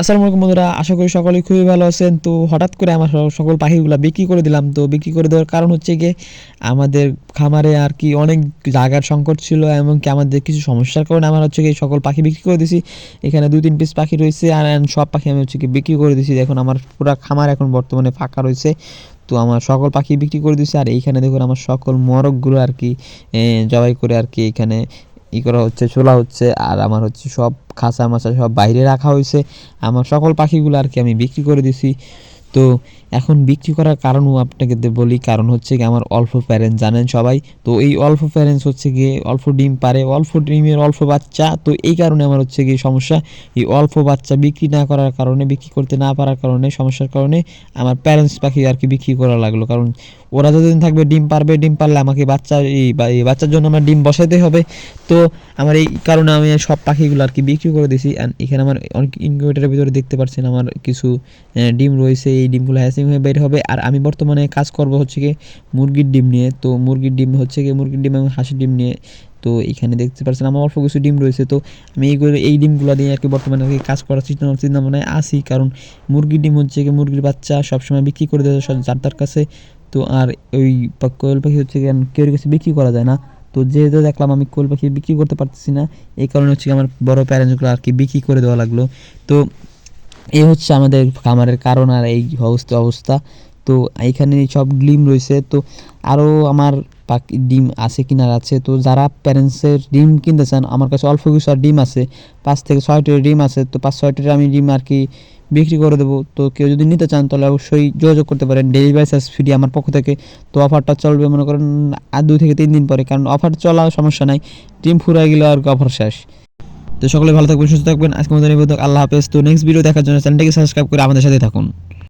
আসসালামু আলাইকুম বন্ধুরা, আশা করি সকলেই খুবই ভালো আছেন। তো হঠাৎ করে আমার সকল পাখিগুলো বিক্রি করে দিলাম। তো বিক্রি করে দেওয়ার কারণ হচ্ছে গিয়ে আমাদের খামারে আর কি অনেক জায়গার সংকট ছিল, এমনকি আমাদের কিছু সমস্যার কারণে আমার হচ্ছে গিয়ে সকল পাখি বিক্রি করে দিছি। এখানে দুই, তিন পিস পাখি রয়েছে আর সব পাখি আমি হচ্ছে কি বিক্রি করে দিছি। এখন আমার পুরো খামার এখন বর্তমানে ফাঁকা রয়েছে। তো আমার সকল পাখি বিক্রি করে দিছি। আর এইখানে দেখুন, আমার সকল মরকগুলো আর কি জবাই করে আর কি এখানে ই করা হচ্ছে ছোলা হচ্ছে, আর আমার হচ্ছে সব খাঁচা মাছা সব বাইরে রাখা হয়েছে। আমার সকল পাখিগুলো আর কি আমি বিক্রি করে দিছি। তো এখন বিক্রি করার কারণও আপনাকে বলি, কারণ হচ্ছে কি আমার অল্প প্যারেন্টস জানেন সবাই। তো এই অল্প প্যারেন্টস হচ্ছে গিয়ে অল্প ডিম পারে, অল্প ডিমের অল্প বাচ্চা। তো এই কারণে আমার হচ্ছে গিয়ে সমস্যা। এই অল্প বাচ্চা বিক্রি না করার কারণে, বিক্রি করতে না পারার কারণে, সমস্যার কারণে আমার প্যারেন্টস পাখি আর কি বিক্রি করা লাগল। কারণ ওরা যতদিন থাকবে, ডিম পারবে, ডিম পারলে আমাকে বাচ্চা, এই বাচ্চার জন্য আমার ডিম বসাতে হবে। তো আমার এই কারণে আমি সব পাখিগুলো আর কি বিক্রি করে দিছি। আর এখানে আমার অনেক ইনকিউবেটারের ভিতরে দেখতে পাচ্ছেন আমার কিছু ডিম রয়েছে। এই ডিমগুলো হ্যাচিং হয়ে বের হবে। আর আমি বর্তমানে কাজ করব হচ্ছে কি মুরগির ডিম নিয়ে। তো মুরগির ডিম হচ্ছে কি, মুরগির ডিম এবং হাঁসের ডিম নিয়ে। তো এখানে দেখতে পাচ্ছেন আমার অল্প কিছু ডিম রয়েছে। তো আমি এইগুলো এই ডিমগুলো দিয়ে আর কি বর্তমানে আর কি কাজ করার চিন্তা চিন্তা ভাবনায় আসি কারণ মুরগির ডিম হচ্ছে কি, মুরগির বাচ্চা সবসময় বিক্রি করে দেওয়া যার তার কাছে তো আর ওই কোয়েল পাখি হচ্ছে কেউ কাছে বিক্রি করা যায় না। তো যেহেতু দেখলাম আমি কোয়েল পাখি বিক্রি করতে পারতেছি না, এই কারণে হচ্ছে আমার বড় প্যারেন্টসগুলো আর কি বিক্রি করে দেওয়া লাগল। তো এই হচ্ছে আমাদের খামারের কারণ আর এই অবস্থা অবস্থা। তো এইখানে সব ডিম রয়েছে। তো আরও আমার পাখি ডিম আছে কিনার আছে। তো যারা প্যারেন্টসের ডিম কিনতে চান, আমার কাছে অল্প কিছু ডিম আছে। পাঁচ থেকে ছয়টির ডিম আছে। তো পাঁচ ছয়টির আমি ডিম আর কি বিক্রি করে দেবো। তো কেউ যদি নিতে চান, তাহলে অবশ্যই যোগাযোগ করতে পারেন। ডেলিভারি চার্জ ফ্রি আমার পক্ষ থেকে। তো অফারটা চলবে মনে করেন আর দুই থেকে তিন দিন পরে। কারণ অফার চলা সমস্যা নাই। ডিম ফুরাই গেলে আর অফার শেষ। তো সকলে ভালো থাকবেন, সুস্থ থাকবেন। আজকে নিবেদক আল্লাহ হাফেজ। তো নেক্সট ভিডিও দেখার জন্য চ্যানেলটাকে সাবস্ক্রাইব করে আমাদের সাথে থাকুন।